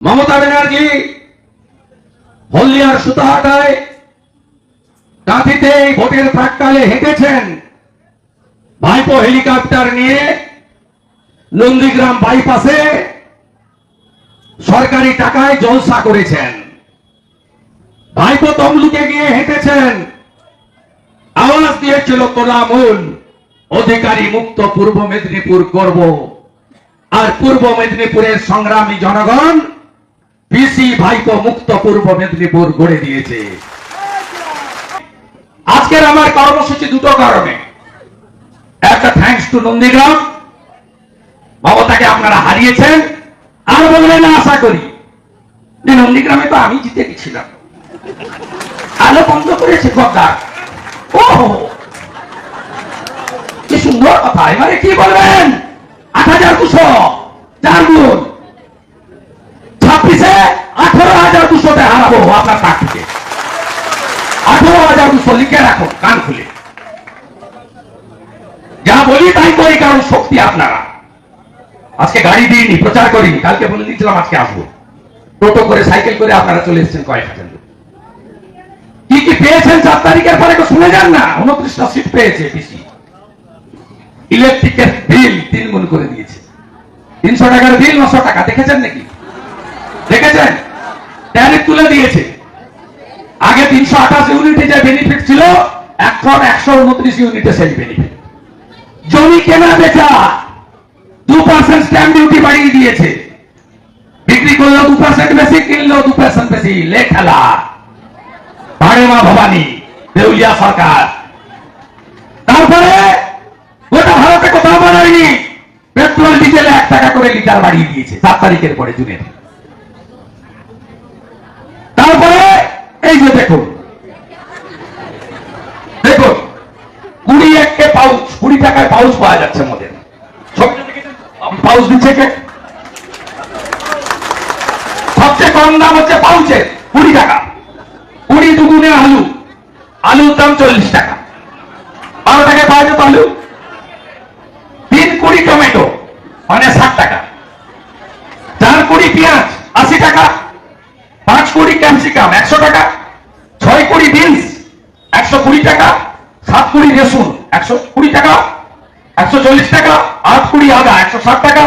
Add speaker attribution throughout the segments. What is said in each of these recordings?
Speaker 1: মমতা ব্যানার্জি হলদিয়ার সুতাহাটায় কাঁথিতে ভোটের প্রাককালে হেঁটেছেন। ভাইপো হেলিকপ্টার নিয়ে নন্দীগ্রাম বাইপাসে সরকারি টাকায় জলসা করেছেন। ভাইপো তমলুকে গিয়ে হেঁটেছেন। আওয়াজ দিয়েছিল তোলামূল, অধিকারী মুক্ত পূর্ব মেদিনীপুর করব আর পূর্ব মেদিনীপুরের সংগ্রামী জনগণ পিসি ভাইপো মুক্ত পূর্ব মেদিনীপুর গড়ে দিয়েছে। আজকের আমার কর্মসূচি দুটো কারণে। একটা থ্যাঙ্কস টু নন্দীগ্রাম মমতাকে আপনারা হারিয়েছেন। আর বললেন আশা করি। যে নন্দীগ্রামে তো আমি জিতে গেছিলাম। আলো বন্ধ করেছে গদ্দার ও কি সুন্দর কথা। এবারে কি বলবেন? আট হাজার দুশো চার গুণ ছাব্বিশে আঠারো হাজার দুশোতে হারাবো আপনার আঠারো হাজার দুশো লিখে রাখুন কান খুলে। যা বলি তাই করি, কারণ শক্তি আপনারা। আজকে গাড়ি দিইনি, প্রচার করিনি, কালকে বলে দিয়েছিলাম আজকে আসব। টোটো করে, সাইকেল করে আপনারা চলে এসেছেন কয়েক হাজার লোক। কি কি পেয়েছেন চার তারিখের পরে শুনে যান না? উনত্রিশটা সিট পেয়েছে পিসি ইলেকট্রিকের বিল তিন গুণ করে দিয়েছে। তিনশো টাকার বিল নশো টাকা, দেখেছেন নাকি? জমি কেনা বেচা, দু পার্সেন্ট স্ট্যাম্প ডিউটি বাড়িয়ে দিয়েছে। বিক্রি করলেও দু পার্সেন্ট বেশি কিনলেও দু পার্সেন্ট বেশি। লেখেলা ভবানী, দেউলিয়া সরকার। তারপরে গোটা ভারতে কোথাও বাড়ায়নি। পেট্রোল, ডিজেল এক টাকা করে লিটার বাড়িয়ে দিয়েছে, সাত তারিখের পরে জুনের তারপরে এই যে দেখুন দেখুন কুড়ি পাউচ, কুড়ি টাকায় পাউচ পাওয়া যাচ্ছে মদের ছবিটা দেখেছেন? তো? আপনি পাউচ দিচ্ছে কে? সবচেয়ে কম দাম হচ্ছে পাউচের কুড়ি টাকা। কুড়ি দুগুণে আলু, আলুর দাম চল্লিশ টাকা। বারো টাকায় পাওয়া যেত আলু। তিন কুড়ি টমেটো মানে ষাট টাকা। চার কুড়ি পেঁয়াজ, আশি টাকা। পাঁচ কুড়ি ক্যাপসিকাম, একশো টাকা। ছয় কুড়ি বিনস একশো কুড়ি টাকা, সাত কুড়ি রসুন একশো কুড়ি টাকা, একশো চল্লিশ টাকা, আট কুড়ি আদা, একশো ষাট টাকা,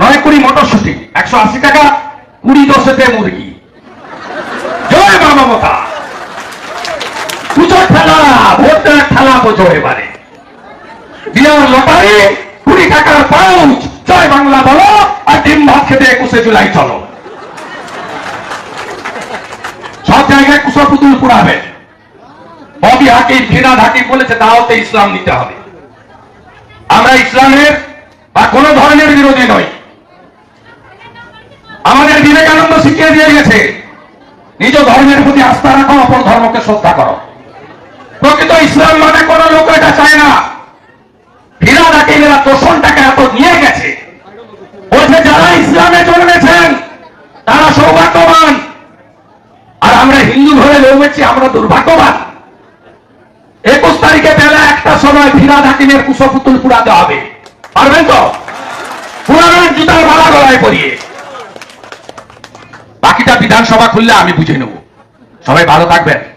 Speaker 1: নয় কুড়ি মটরশুটি, একশো আশি টাকা, কুড়ি দশেতে মুরগি। জয় মা মমতা। পুজো ঠেলা ভোট দেওয়ার ঠেলা বোঝো এবারে। বিয়ার লটারি কুড়ি টাকার পাউচ জয় বাংলা বলো, আর ডিম ভাত খেতে একুশে জুলাই চলো। জায়গায় কুশল পুতুল পুরাবে। ববি হাকিম ফিরাদ হাকিম বলেছে তাহলে ইসলাম নিতে হবে। আমরা ইসলামের বা কোন ধরনের বিরোধী নই। আমাদের বিবেকানন্দ শিখিয়ে দিয়ে গেছে, নিজ ধর্মের প্রতি আস্থা রাখো, অপর ধর্মকে শ্রদ্ধা করো। প্রকৃত ইসলাম মানে কোন লোক এটা চায় না। ফিরাদ হাকিমেরা তোষণটাকে এত নিয়ে গেছে বলছে যারা ইসলামে জন্মেছেন তারা সৌভাগ্যবান আর আমরা হিন্দু ঘরে জন্মেছি আমরা দুর্ভাগ্যবান। একুশ তারিখে বেলা একটা সময় ফিরাদ হাকিমের কুশপুতুল পুরাতে হবে। পারবেন তো? পুরানোর জুতার মালা গলায় পরিয়ে। বাকিটা বিধানসভা খুললে আমি বুঝে নেব। সবাই ভালো থাকবেন।